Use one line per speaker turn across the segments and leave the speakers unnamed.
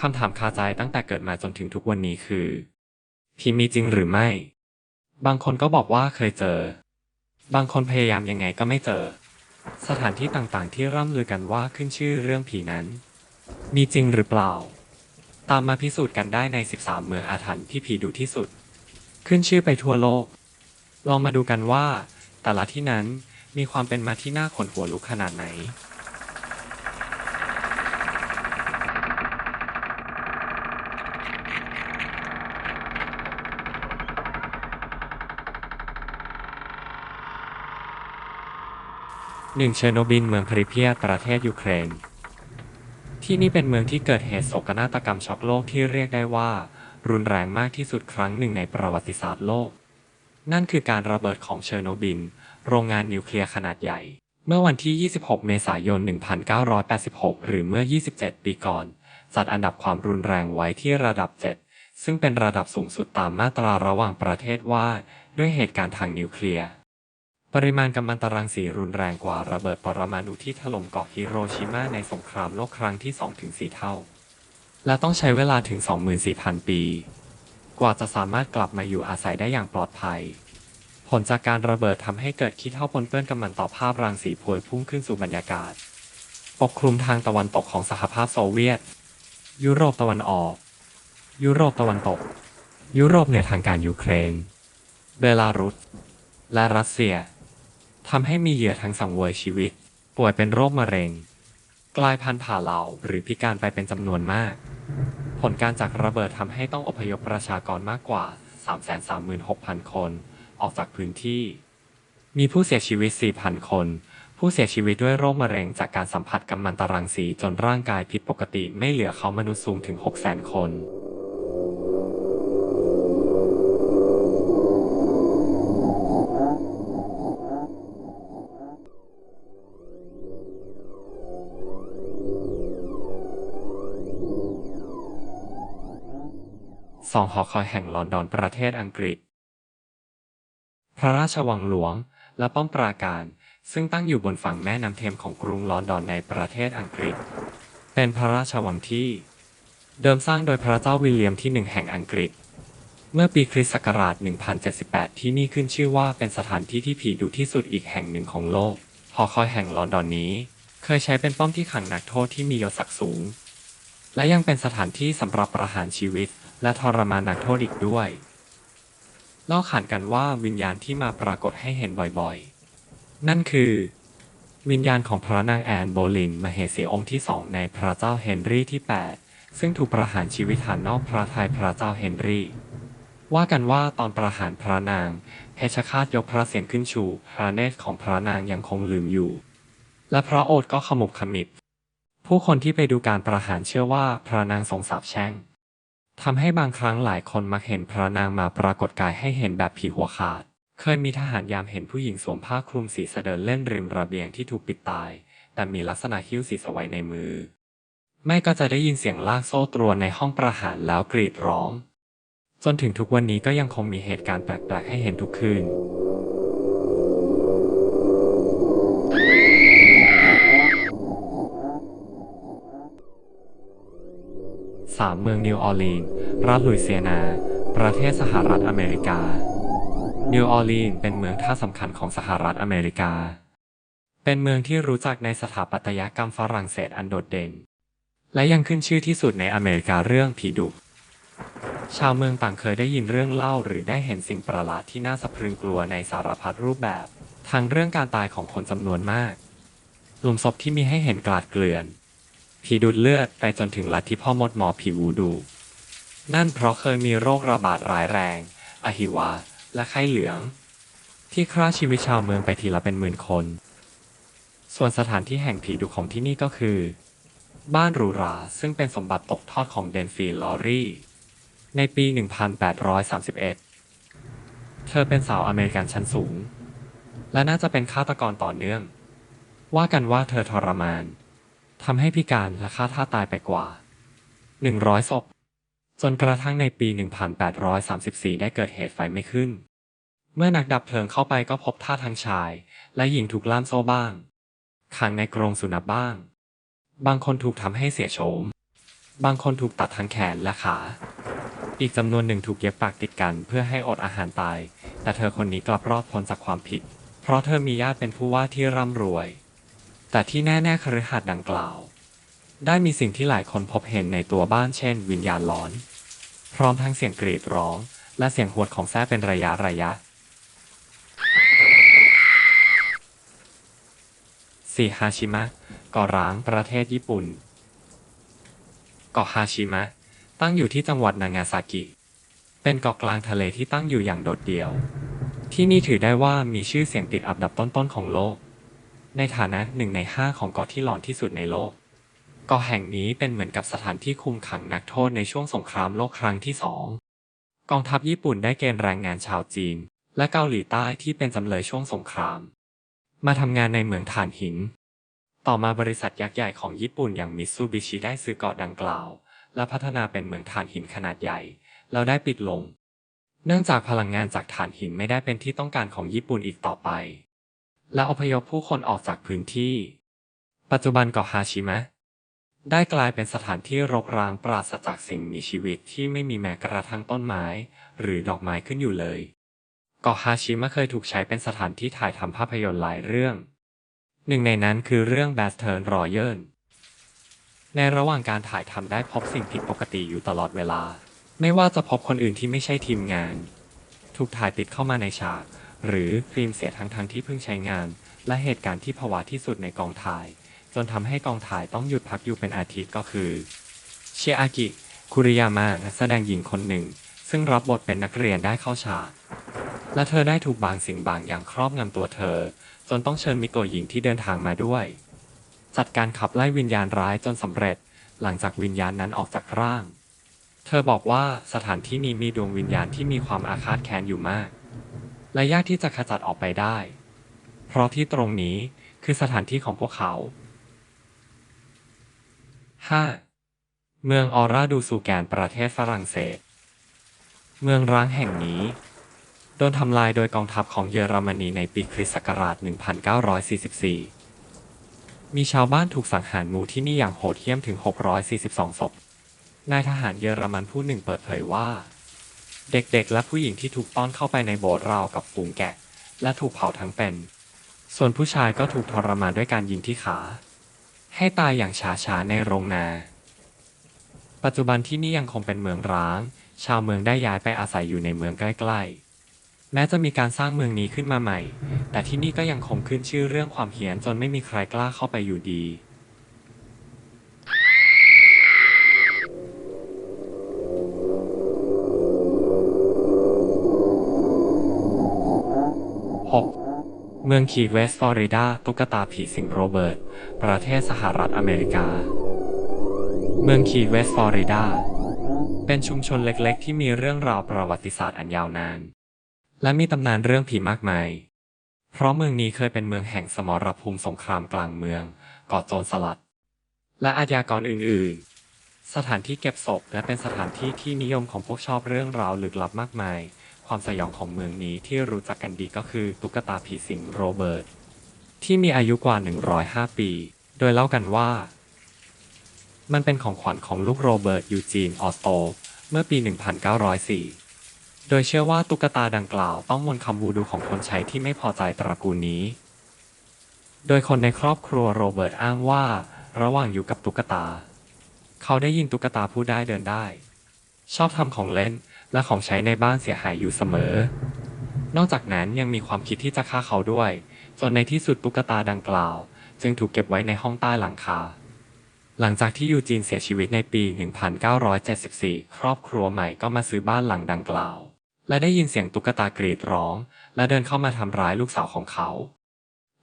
คำถามคาใจตั้งแต่เกิดมาจนถึงทุกวันนี้คือผีมีจริงหรือไม่ บางคนก็บอกว่าเคยเจอ บางคนพยายามยังไงก็ไม่เจอ สถานที่ต่างๆ ที่ร่ำลือกันว่าขึ้นชื่อเรื่องผีนั้น มีจริงหรือเปล่า ตามมาพิสูจน์กันได้ใน 13 เมืองอาถรรพ์ที่ผีดุที่สุด ขึ้นชื่อไปทั่วโลก ลองมาดูกันว่า แต่ละที่นั้นมีความเป็นมาที่น่าขนหัวลุกขนาดไหน หนึ่งเชอร์โนบิลเมืองพริเพียประเทศยูเครน ที่นี่เป็นเมืองที่เกิดเหตุโศกนาฏกรรมช็อกโลกที่เรียกได้ว่า รุนแรงมากที่สุดครั้งหนึ่งในประวัติศาสตร์โลก นั่นคือการระเบิดของเชอร์โนบิล โรงงานนิวเคลียร์ขนาดใหญ่ เมื่อวันที่ 26 เมษายน 1986 หรือเมื่อ 27 ปีก่อน จัดอันดับความรุนแรงไว้ที่ระดับ 7 ซึ่งเป็นระดับสูงสุดตามมาตราระหว่างประเทศว่า ด้วยเหตุการณ์ทางนิวเคลียร์ ปริมาณกัมมันตรังสีรุนแรงกว่าระเบิดปรมาณูที่ถล่มเกาะฮิโรชิมาในสงครามโลกครั้งที่ 2-4 เท่า และต้องใช้เวลาถึง 24,000 ปี กว่าจะสามารถกลับมาอยู่อาศัยได้อย่างปลอดภัย ผลจากการระเบิดทำให้เกิดขี้เท่าปนเปื้อนกัมมันต่อภาพรังสีพวยพุ่งขึ้นสู่บรรยากาศ ปกคลุมทางตะวันตกของสหภาพโซเวียต ยุโรปตะวันออก ยุโรปตะวันตก ยุโรปเหนือทางการยูเครน เบลารุส และรัสเซีย ทำให้มีเหยื่อทั้งสังเวยชีวิต ป่วยเป็นโรคมะเร็ง กลายพันธุ์ผ่าเหลาหรือพิการไปเป็นจำนวนมาก ผลการจากระเบิดทำให้ต้องอพยพประชากรมากกว่า 336,000 คน ออกจากพื้นที่ มีผู้เสียชีวิต 4,000 คน ผู้เสียชีวิตด้วยโรคมะเร็งจากการสัมผัสกัมมันตรังสีจนร่างกายผิดปกติไม่เหลือเขามนุษย์สูงถึง 600,000 คน สองหอคอยแห่งลอนดอนประเทศอังกฤษ พระราชวังหลวงและป้อมปราการ ซึ่งตั้งอยู่บนฝั่งแม่น้ำเทมของกรุงลอนดอนในประเทศอังกฤษ เป็นพระราชวังที่ เดิมสร้างโดยพระเจ้าวิลเลียมที่หนึ่งแห่งอังกฤษ เมื่อปีคริสต์ศักราช 1078 ที่นี่ขึ้นชื่อว่าเป็นสถานที่ที่ผีดุที่สุดอีกแห่งหนึ่งของโลก หอคอยแห่งลอนดอนนี้ เคยใช้เป็นป้อมที่ขังนักโทษที่มียศศักดิ์สูง และยังเป็นสถานที่สำหรับประหารชีวิต และทรมานนักโทษอีกด้วยเล่าขานกันว่าวิญญาณที่มาปรากฏให้เห็นบ่อยๆ นั่นคือ วิญญาณของพระนางแอนโบลินมเหสีองค์ที่สองในพระเจ้าเฮนรี่ที่ 8 ซึ่งถูกประหารชีวิตฐานนอกพระทัยพระเจ้าเฮนรี่ ว่ากันว่าตอนประหารพระนางเพชฌฆาตยกพระเศียรขึ้นชูพระเนตรของพระนางยังคงลืมอยู่ และพระโอษก็ขมุบขมิบผู้คนที่ไปดูการประหารเชื่อว่าพระนางทรงสาปแช่ง ทำให้บางครั้งหลายคนมักเห็นพระนางมาปรากฏกายให้เห็นแบบผีหัวขาด เคยมีทหารยามเห็นผู้หญิงสวมผ้าคลุมสีเสดินเล่นริมระเบียงที่ถูกปิดตาย แต่มีลักษณะหิ้วสีสวัยในมือ ไม่ก็จะได้ยินเสียงลากโซ่ตรวนในห้องประหารแล้วกรีดร้อง จนถึงทุกวันนี้ก็ยังคงมีเหตุการณ์แปลกๆให้เห็นทุกคืน สามเมืองนิวออร์ลีนส์รัฐลุยเซียนา ประเทศสหรัฐอเมริกา นิวออร์ลีนส์เป็นเมืองท่าสำคัญของสหรัฐอเมริกา เป็นเมืองที่รู้จักในสถาปัตยกรรมฝรั่งเศสอันโดดเด่น และยังขึ้นชื่อที่สุดในอเมริกาเรื่องผีดุชาวเมืองต่างเคยได้ยินเรื่องเล่าหรือได้เห็นสิ่งประหลาดที่น่าสะพรึงกลัวในสารพัดรูปแบบ ทั้งเรื่องการตายของคนจำนวนมาก หลุมศพที่มีให้เห็นกลาดเกลื่อน ผีดูดเลือดไปจนถึงลัทธิพ่อมดหมอผีวูดู นั่นเพราะเคยมีโรคระบาดร้ายแรง อหิวา และไข้เหลือง ที่ฆ่าชีวิตชาวเมืองไปทีละเป็นหมื่นคน ส่วนสถานที่แห่งผีดุของที่นี่ก็คือ บ้านหรูหราซึ่งเป็นสมบัติตกทอดของเดนฟีลอรี่ ในปี 1831 เธอเป็นสาวอเมริกันชั้นสูง และน่าจะเป็นฆาตกรต่อเนื่อง ว่ากันว่าเธอทรมาน ทำให้พิการและฆ่าท่าตายไปกว่า 100 ศพ จนกระทั่งในปี 1834 ได้เกิดเหตุไฟไม่ขึ้น เมื่อนักดับเพลิงเข้าไปก็พบท่าทั้งชาย และหญิงถูกล่ามโซ่บ้างขังในกรงสุนัขบ้าง บางคนถูกทำให้เสียโฉม บางคนถูกตัดทั้งแขนและขา อีกจำนวนหนึ่งถูกเย็บปากติดกันเพื่อให้อดอาหารตาย แต่เธอคนนี้กลับรอดพ้นจากความผิด เพราะเธอมีญาติเป็นผู้ว่าที่ร่ำรวย แต่ที่แน่ๆคฤหาสน์ดังกล่าว ได้มีสิ่งที่หลายคนพบเห็นในตัวบ้านเช่น วิญญาณหลอน พร้อมทั้งเสียงกรีดร้อง และเสียงหวดของแท้เป็นระยะระยะสีฮาชิมะเกาะร้างประเทศญี่ปุ่น เกาะฮาชิมะ ตั้งอยู่ที่จังหวัดนางาซากิ เป็นเกาะกลางทะเลที่ตั้งอยู่อย่างโดดเดี่ยว ที่นี่ถือได้ว่ามีชื่อเสียงติดอันดับต้นๆของโลก ในฐานะหนึ่งในห้าของเกาะที่หลอนที่สุดในโลก เกาะแห่งนี้เป็นเหมือนกับสถานที่คุมขังนักโทษในช่วงสงครามโลกครั้งที่สองกองทัพญี่ปุ่นได้เกณฑ์แรงงานชาวจีน และเกาหลีใต้ที่เป็นจำเลยช่วงสงคราม มาทำงานในเหมืองถ่านหิน ต่อมาบริษัทยักษ์ใหญ่ของญี่ปุ่นอย่างมิตซูบิชิได้ซื้อเกาะดังกล่าว และพัฒนาเป็นเหมืองถ่านหินขนาดใหญ่ แล้วได้ปิดลง เนื่องจากพลังงานจากถ่านหินไม่ได้เป็นที่ต้องการของญี่ปุ่นอีกต่อไป และอพยพผู้คนออกจากพื้นที่ ปัจจุบันเกาะฮาชิมะได้กลายเป็นสถานที่รกร้างปราศจากสิ่งมีชีวิตที่ไม่มีแม้กระทั่งต้นไม้ หรือดอกไม้ขึ้นอยู่เลย เกาะฮาชิมะเคยถูกใช้เป็นสถานที่ถ่ายทำภาพยนตร์หลายเรื่อง หนึ่งในนั้นคือเรื่อง b a s t e r n Royal ในระหว่างการถ่ายทำได้พบสิ่งผิดปกติอยู่ตลอดเวลา ไม่ว่าจะพบคนอื่นที่ไม่ใช่ทีมงาน ถูกถ่ายติดเข้ามาในฉาก หรือฟิล์มเสียทั้งทั้งๆที่เพิ่งใช้งาน และเหตุการณ์ที่ผวาที่สุดในกองถ่าย จนทำให้กองถ่ายต้องหยุดพักอยู่เป็นอาทิตย์ก็คือ เชียอากิ คุริยามะนักแสดงหญิงคนหนึ่ง ซึ่งรับบทเป็นนักเรียนได้เข้าฉากและเธอได้ถูกบางสิ่งบางอย่างครอบงำตัวเธอ จนต้องเชิญมิโกะหญิงที่เดินทางมาด้วย จัดการขับไล่วิญญาณร้ายจนสำเร็จ หลังจากวิญญาณนั้นออกจากร่าง เธอบอกว่าสถานที่นี้มีดวงวิญญาณที่มีความอาฆาตแค้นอยู่มาก และยากที่จะขจัดออกไปได้ เพราะที่ตรงนี้คือสถานที่ของพวกเขา 5. เมืองออราดูซูแกนประเทศฝรั่งเศส เมืองร้างแห่งนี้ โดนทำลายโดยกองทัพของเยอรมนีในปีคริสต์ศักราช 1944 มีชาวบ้านถูกสังหารหมู่ที่นี่อย่างโหดเหี้ยมถึง 642 ศพ นายทหารเยอรมันผู้หนึ่งเปิดเผยว่า เด็กๆ และผู้หญิงที่ถูกต้อนเข้าไปในโบสถ์ราวกับฝูงแกะ และถูกเผาทั้งเป็น ส่วนผู้ชายก็ถูกทรมานด้วยการยิงที่ขา ให้ตายอย่างช้าๆในโรงนา ปัจจุบันที่นี่ยังคงเป็นเมืองร้าง ชาวเมืองได้ย้ายไปอาศัยอยู่ในเมืองใกล้ๆ แม้จะมีการสร้างเมืองนี้ขึ้นมาใหม่ แต่ที่นี่ก็ยังคงขึ้นชื่อเรื่องความเฮี้ยนจนไม่มีใครกล้าเข้าไปอยู่ดี เมืองคีเวสฟลอริดา ตุ๊กตาผีสิงโรเบิร์ต ประเทศสหรัฐอเมริกา เมืองคีเวสฟลอริดา เป็นชุมชนเล็กๆ ที่มีเรื่องราวประวัติศาสตร์อันยาวนาน และมีตำนานเรื่องผีมากมาย เพราะเมืองนี้เคยเป็นเมืองแห่งสมรภูมิสงครามกลางเมืองก่อโจรสลัด และอาชญากรอื่นๆ สถานที่เก็บศพและเป็นสถานที่ที่นิยมของพวกชอบเรื่องราวลึกลับมากมาย ความสยองของเมืองนี้ที่รู้จักกันดีก็คือตุ๊กตาผีสิงโรเบิร์ตที่มีอายุกว่า 105 ปี โดยเล่ากันว่า มันเป็นของขวัญของลูกโรเบิร์ตยูจีนออสโต เมื่อปี 1904 โดยเชื่อว่าตุ๊กตาดังกล่าวต้องมนคำวูดูของคนใช้ที่ไม่พอใจตระกูลนี้ โดยคนในครอบครัวโรเบิร์ตอ้างว่า ระหว่างอยู่กับตุ๊กตา เขาได้ยินตุ๊กตาพูดได้เดินได้ ชอบทำของเล่น และของใช้ในบ้านเสียหายอยู่เสมอ นอกจากนั้นยังมีความคิดที่จะฆ่าเขาด้วย จนในที่สุดตุ๊กตาดังกล่าว จึงถูกเก็บไว้ในห้องใต้หลังคา หลังจากที่ยูจีนเสียชีวิตในปี 1974 ครอบครัวใหม่ก็มาซื้อบ้านหลังดังกล่าว และได้ยินเสียงตุ๊กตากรีดร้อง และเดินเข้ามาทำร้ายลูกสาวของเขา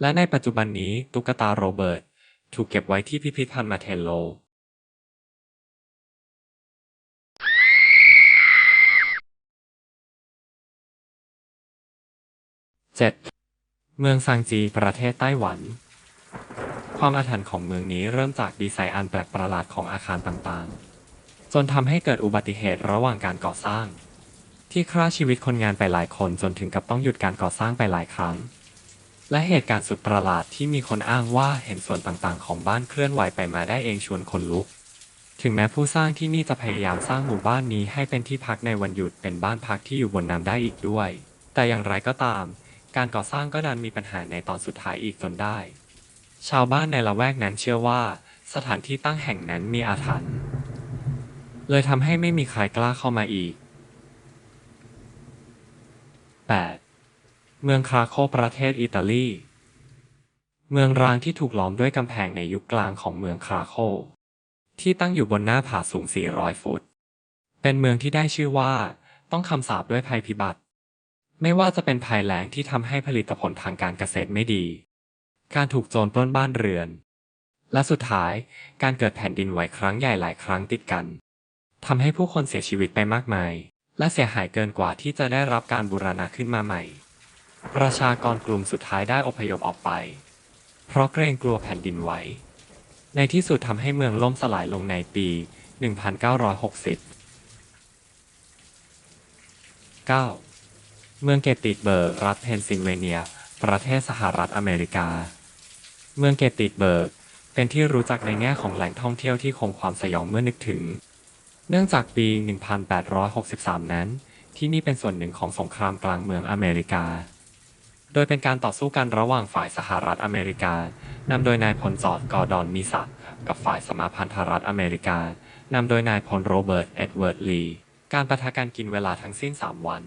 และในปัจจุบันนี้ตุ๊กตาโรเบิร์ตถูกเก็บไว้ที่พิพิธภัณฑ์มาเทนโล 7. เมืองซางจีประเทศไต้หวัน ความอาถรรพ์ของเมืองนี้เริ่มจากดีไซน์อันแปลกประหลาดของอาคารต่างๆ จนทำให้เกิดอุบัติเหตุระหว่างการก่อสร้าง ที่ฆ่าชีวิตคนงานไปหลายคนจนถึงกับต้องหยุดการก่อสร้างไปหลายครั้ง และเหตุการณ์สุดประหลาดที่มีคนอ้างว่าเห็นส่วนต่างๆ ของบ้านเคลื่อนไหวไปมาได้เองชวนคนลุกถึงแม้ผู้สร้างที่นี่จะพยายามสร้างหมู่บ้านนี้ให้เป็นที่พักในวันหยุดเป็นบ้านพักที่อยู่บนน้ำได้อีกด้วย แต่อย่างไรก็ตาม การก่อสร้างก็ดันมีปัญหาในตอนสุดท้ายอีกจนได้ ชาวบ้านในละแวกนั้นเชื่อว่า สถานที่ตั้งแห่งนั้นมีอาถรรพ์เลยทำให้ไม่มีใครกล้าเข้ามาอีก 8. เมืองคาโคประเทศอิตาลี เมืองร้างที่ถูกล้อมด้วยกำแพงในยุคกลางของเมืองคาโค ที่ตั้งอยู่บนหน้าผาสูง 400 ฟุต เป็นเมืองที่ได้ชื่อว่า ต้องคำสาปด้วยภัยพิบัติ ไม่ว่าจะเป็นภัยแล้งที่ทำให้ผลิตผลทางการเกษตรไม่ดี การถูกโจรปล้นบ้านเรือน และสุดท้ายการเกิดแผ่นดินไหวครั้งใหญ่หลายครั้งติดกันทำให้ผู้คนเสียชีวิตไปมากมาย และเสียหายเกินกว่าที่จะได้รับการบูรณะขึ้นมาใหม่ ประชากรกลุ่มสุดท้ายได้อพยพออกไป เพราะเกรงกลัวแผ่นดินไหว ในที่สุดทำให้เมืองล่มสลายลงในปี 1960 9. เมืองเกตติดเบิร์กรัฐเพนซิลเวเนีย ประเทศสหรัฐอเมริกา เมืองเกตติดเบิร์กเป็นที่รู้จักในแง่ของแหล่งท่องเที่ยวที่คงความสยองเมื่อนึกถึง เนื่องจากปี 1863 นั้น ที่นี่เป็นส่วนหนึ่งของสงครามกลางเมืองอเมริกา โดยเป็นการต่อสู้กันระหว่างฝ่ายสหรัฐอเมริกานำโดยนายพลจอร์ดกอร์ดอนมิสักกับฝ่ายสมาพันธรัฐอเมริกานำโดยนายพลโรเบิร์ตเอ็ดเวิร์ดลี การประทะกันกินเวลาทั้งสิ้น 3 วัน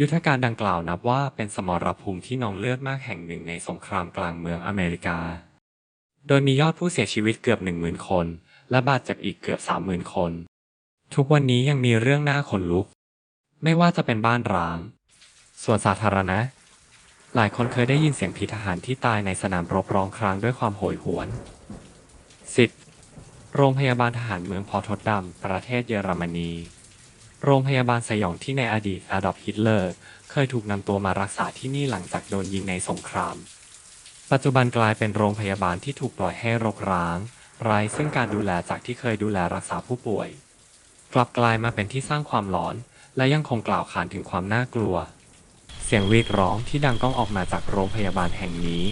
ยุทธการดังกล่าวนับว่าเป็นสมรภูมิที่นองเลือดมากแห่งหนึ่งในสงครามกลางเมืองอเมริกา โดยมียอดผู้เสียชีวิตเกือบ 10,000 คน และบาดเจ็บอีกเกือบ 30,000 คน ทุกวันนี้ยังมีเรื่องน่าขนลุก ไม่ว่าจะเป็นบ้านร้าง ส่วนสาธารณะ หลายคนเคยได้ยินเสียงผีทหารที่ตายในสนามรบร้องครางด้วยความโหยหวน 10. โรงพยาบาลทหารเมืองพอทดดำประเทศเยอรมนี โรงพยาบาลสยองที่ในอดีตอดอล์ฟฮิตเลอร์ เคยถูกนำตัวมารักษาที่นี่หลังจากโดนยิงในสงคราม ปัจจุบันกลายเป็นโรงพยาบาลที่ถูกปล่อยให้รกร้างไร้ซึ่งการดูแลจากที่เคยดูแลรักษาผู้ป่วย กลับกลายมาเป็นที่สร้างความหลอน และยังคงกล่าวขานถึงความน่ากลัว เสียงวีดร้องที่ดังก้องออกมาจากโรงพยาบาลแห่งนี้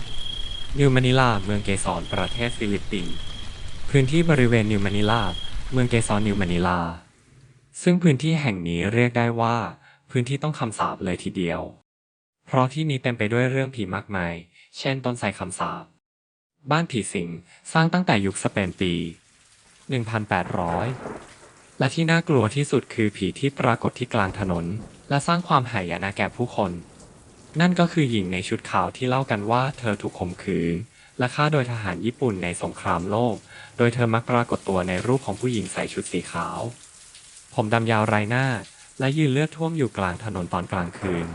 11. นิวมะนิลา เมืองเกสรประเทศฟิลิปปินส์ พื้นที่บริเวณนิวมะนิลา เมืองเกสรนิวมะนิลา ซึ่งพื้นที่แห่งนี้เรียกได้ว่า พื้นที่ต้องคำสาปเลยทีเดียว เพราะที่นี้เต็มไปด้วยเรื่องผีมากมาย เช่นต้นไทรคำสาปบ้านผีสิงสร้างตั้งแต่ยุคสเปนปี 1800 และที่น่ากลัวที่สุดคือผีที่ปรากฏที่กลางถนน และสร้างความหายนะแก่ผู้คน นั่นก็คือหญิงในชุดขาวที่เล่ากันว่าเธอถูกข่มขืน และฆ่าโดยทหารญี่ปุ่นในสงครามโลก โดยเธอมักปรากฏตัวในรูปของผู้หญิงใส่ชุดสีขาว ผมดำยาวไรหน้า และยืนเลือดท่วมอยู่กลางถนนตอนกลางคืน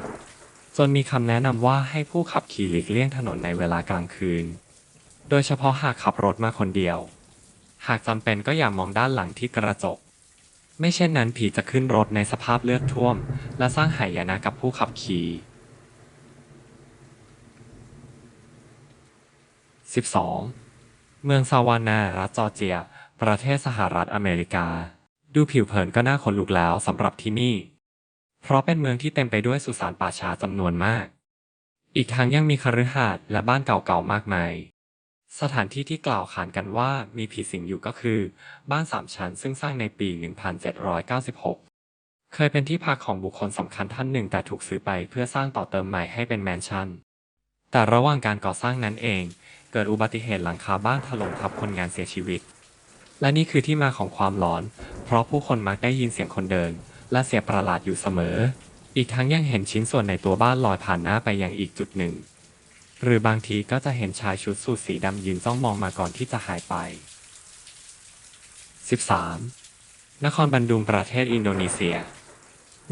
จนมีคำแนะนำว่าให้ผู้ขับขี่หลีกเลี่ยงถนนในเวลากลางคืน โดยเฉพาะหากขับรถมาคนเดียว หากจำเป็นก็อย่ามองด้านหลังที่กระจก ไม่เช่นนั้นผีจะขึ้นรถในสภาพเลือดท่วม และสร้างหายนะกับผู้ขับขี่ 12. เมืองซาวานา รัฐจอร์เจีย ประเทศสหรัฐอเมริกา ดูผิวเผินก็น่าขนลุกแล้วสำหรับที่นี่ เพราะเป็นเมืองที่เต็มไปด้วยสุสานป่าช้าจำนวนมาก อีกทั้งยังมีคฤหาสน์และบ้านเก่าๆมากมาย สถานที่ที่กล่าวขานกันว่ามีผีสิงอยู่ก็คือ บ้านสามชั้นซึ่งสร้างในปี 1796 เคยเป็นที่พักของบุคคลสำคัญท่านหนึ่งแต่ถูกซื้อไปเพื่อสร้างต่อเติมใหม่ให้เป็นแมนชั่น แต่ระหว่างการก่อสร้างนั้นเอง เกิดอุบัติเหตุหลังคาบ้านถล่มทับคนงานเสียชีวิต และนี่คือที่มาของความหลอน เพราะผู้คนมักได้ยินเสียงคนเดิน และเสียงประหลาดอยู่เสมอ อีกทั้งยังเห็นชิ้นส่วนในตัวบ้านลอยผ่านหน้าไปยังอีกจุดหนึ่ง หรือบางทีก็จะเห็นชายชุดสูทสีดำยืนจ้องมองมาก่อนที่จะหายไป 13. นครบันดุงประเทศอินโดนีเซีย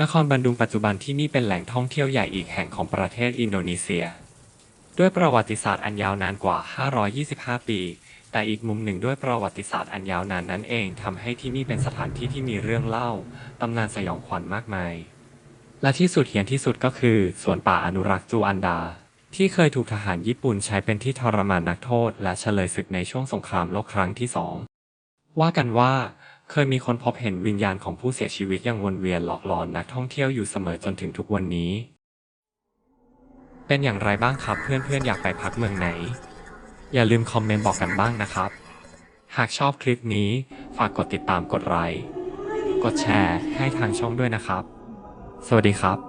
นครบันดุงปัจจุบันที่นี่เป็นแหล่งท่องเที่ยวใหญ่อีกแห่งของประเทศอินโดนีเซีย ด้วยประวัติศาสตร์อันยาวนานกว่า 525 ปี แต่อีกมุมหนึ่งด้วยประวัติศาสตร์อันยาวนานนั้นเองทำให้ที่นี่เป็นสถานที่ที่มีเรื่องเล่าตำนานสยองขวัญมากมาย และที่สุดเหียนที่สุดก็คือสวนป่าอนุรักษ์จูอันดา ที่เคยถูกทหารญี่ปุ่นใช้เป็นที่ทรมานนักโทษ และเฉลยศึกในช่วงสงครามโลกครั้งที่สองว่ากันว่าเคยมีคนพบเห็นวิญญาณของผู้เสียชีวิตยังวนเวียนหลอกหลอนนักท่องเที่ยวอยู่เสมอจนถึงทุกวันนี้ เป็นอย่างไรบ้างครับ เพื่อนๆ อยากไปพักเมืองไหน อย่าลืมคอมเมนต์บอกกันบ้างนะครับ หากชอบคลิปนี้ฝากกดติดตามกดไลค์กดแชร์ให้ทางช่องด้วยนะครับ สวัสดีครับ